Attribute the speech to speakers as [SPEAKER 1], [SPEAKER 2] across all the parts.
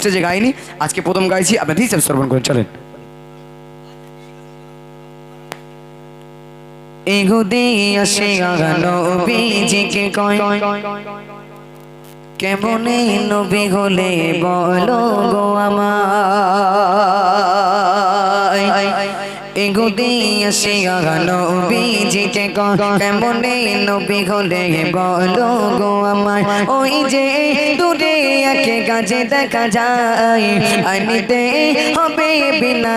[SPEAKER 1] স্টেজে গাইনি, আজকে প্রথম গাইছি আপনার হিসাব শ্রবণ করে চলেন। এগুদে আসে কেমনে নবী হলে বলো গো আমায় এগুদে আসে নবীজিকে কেমনে নবী হলে বলো গো আমায় ওই যে দূরে একে গাছে দেখা যায় আনিতে হবে বিনা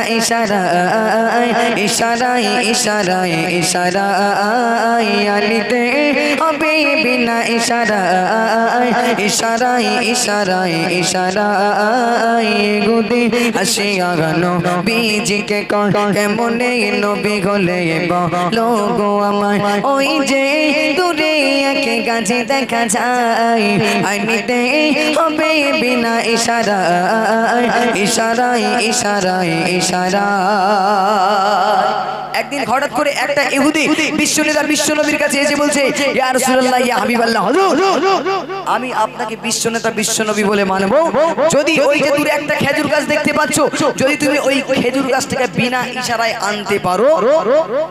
[SPEAKER 1] বীজিকে কেমনে নবী গলে বলো গো আমায়, ওই যে দূরে একে গাছে দেখা যায়। আনিতে হবে বিনা ইশারা ইশারায় ইশারায় ইশারা একদিন হঠাৎ করে একটা ইহুদি বিশ্বনেতা বিশ্বনবীর কাছে এসে বলছে, ইয়া রাসূলুল্লাহ, ইয়া হাবিবাল্লাহ, হুজুর আমি আপনাকে বিশ্বনেতা বিশ্বনবী বলে মানবো। যদি ওই যে দূরে একটা খেজুর গাছ দেখতে পাচ্ছ, যদি তুমি ওই খেজুর গাছটাকে বিনা ইশারায় আনতে পারো,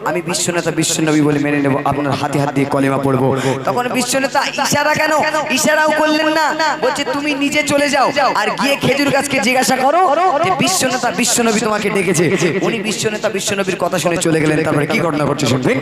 [SPEAKER 1] আমি বিশ্বনেতা বিশ্বনবী বলে মেনে নেব। আপনার হাতে হাত দিয়ে কলেমা পড়ব। তখন বিশ্বনেতা ইশারা কেন? ইশারাও করলেন না। বলছে, তুমি নিজে চলে যাও আর গিয়ে খেজুর গাছকে জিজ্ঞাসা করো যে বিশ্বনেতা বিশ্বনবী তোমাকে ডেকেছে। উনি বিশ্বনেতা বিশ্বনবীর কথা শুনে চলে গেলেন। তারপরে কি ঘটনা ঘটছে শুনবেন?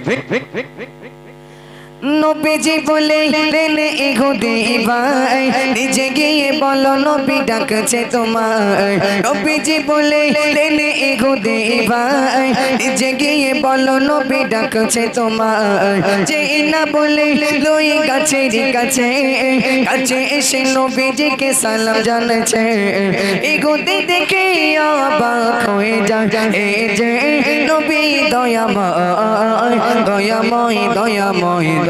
[SPEAKER 1] নবীজি বলে রেনে এগোদে ভাই নিজে গিয়ে বলো নবী ডাকছে তোমায়। নবীজি বলে রেনে এগোদে ভাই নিজে গিয়ে বলো নবী ডাকছে তোমায়। যে না বলে, লই গাছের কাছে কাছে এসে নবীজিকে সালাম জানাচ্ছে। এগোতে দেখে অবাক হয়ে যায়, এ যে নবী দয়াময় দয়াময় দয়াময়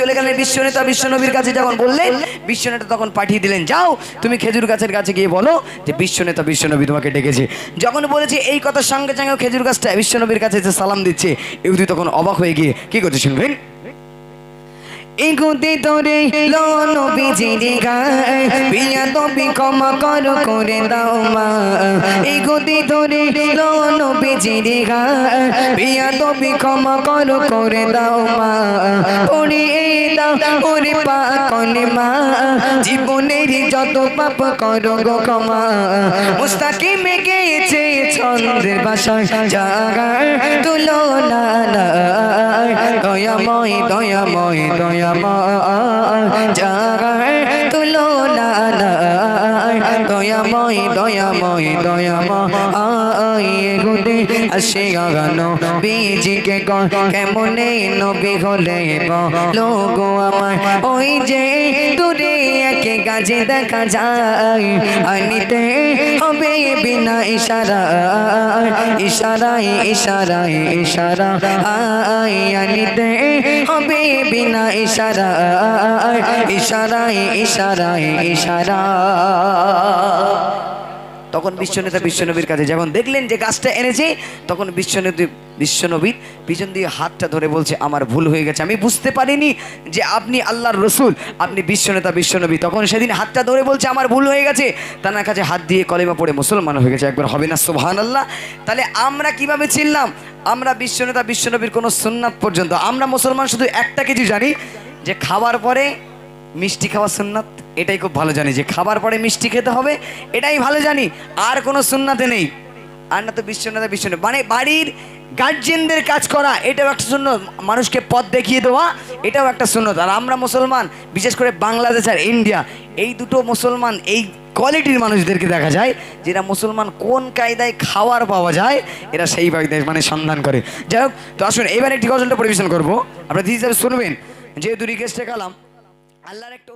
[SPEAKER 1] চলে গেলেন বিশ্বনেতা, বিশ্বনবীর কাছে যখন বললেন, বিশ্বনেতা তখন পাঠিয়ে দিলেন, যাও, তুমি খেজুর গাছের কাছে গিয়ে বলো যে বিশ্বনেতা, বিশ্বনবী তোমাকে ডেকেছে। যখন বলেছে এই কথার সঙ্গে সঙ্গে খেজুর গাছটা বিশ্বনবীর কাছে সালাম দিচ্ছে, ইহুদি তখন অবাক হয়ে গিয়ে, কি করছে শুনবেন? ইগুদি তোরে লোন বিজিরি গায়। বিয়া তবি ক্ষমা কর, করে দাও মা। ইগুদি তোরে লোন বিজিরি গায়। বিয়া তবি ক্ষমা কর, করে দাও মা। ওরে দাও ওরে মা। জীবনের যত পাপ করো গো ক্ষমা। মুস্তাকিমে গেছে ছন্দের বাসায় জাগার তুলো না। দয়াময় দয়াময় দয়াময় না দয়াময় দয়াময় দয়াময়। গুদে আসে গানো বীজিকে কেমনে নবী হলে বলো? গো আমার ওই যে দূরে একে গাছে দেখা যায়। আনিতে হবে বিনা ইশারায় ইশারায় ইশারায় ইশারা আনিতে হবে বিনা ইশারায় ইশারায় ইশারায় ইশারা তখন বিশ্বনেতা বিশ্বনবীর কাছে যখন দেখলেন যে গাছটা এনেছে, তখন বিশ্বনবী বিশ্বনবীর পিছন দিয়ে হাতটা ধরে বলছে, আমার ভুল হয়ে গেছে, আমি বুঝতে পারিনি যে আপনি আল্লাহর রসুল, আপনি বিশ্বনেতা বিশ্বনবী। তখন সেদিন হাতটা ধরে বলছে, আমার ভুল হয়ে গেছে। তার কাছে হাত দিয়ে কলেমা পড়ে মুসলমান হয়ে গেছে, একবার হবে না সোহান আল্লাহ তাহলে আমরা কীভাবে চিনলাম? আমরা বিশ্বনেতা বিশ্বনবীর কোনো সুন্নাত পর্যন্ত, আমরা মুসলমান শুধু একটা কিছু জানি, যে খাবার পরে মিষ্টি খাওয়া সুন্নাত এটাই খুব ভালো জানি যে খাবার পরে মিষ্টি খেতে হবে, এটাই ভালো জানি। আর কোনো সুন্নাতে নেই। আর না তো বিশ্বনাথ বিশ্ব মানে বাড়ির গার্জেনদের কাজ করা, এটাও একটা শূন্য মানুষকে পথ দেখিয়ে দেওয়া, এটাও একটা শূন্যত আর আমরা মুসলমান, বিশেষ করে বাংলাদেশ আর ইন্ডিয়া, এই দুটো মুসলমান, এই কোয়ালিটির মানুষদেরকে দেখা যায় যেটা মুসলমান কোন কায়দায় খাওয়ার পাওয়া যায়, এরা সেইভাবে মানে সন্ধান করে। যাই হোক, তো আসুন, এবার একটি গজলটা পরিবেশন করব। আপনারা হিসাবে শুনবেন। যেহেতু রিকোয়েস্টে গেলাম, আল্লাহর একটা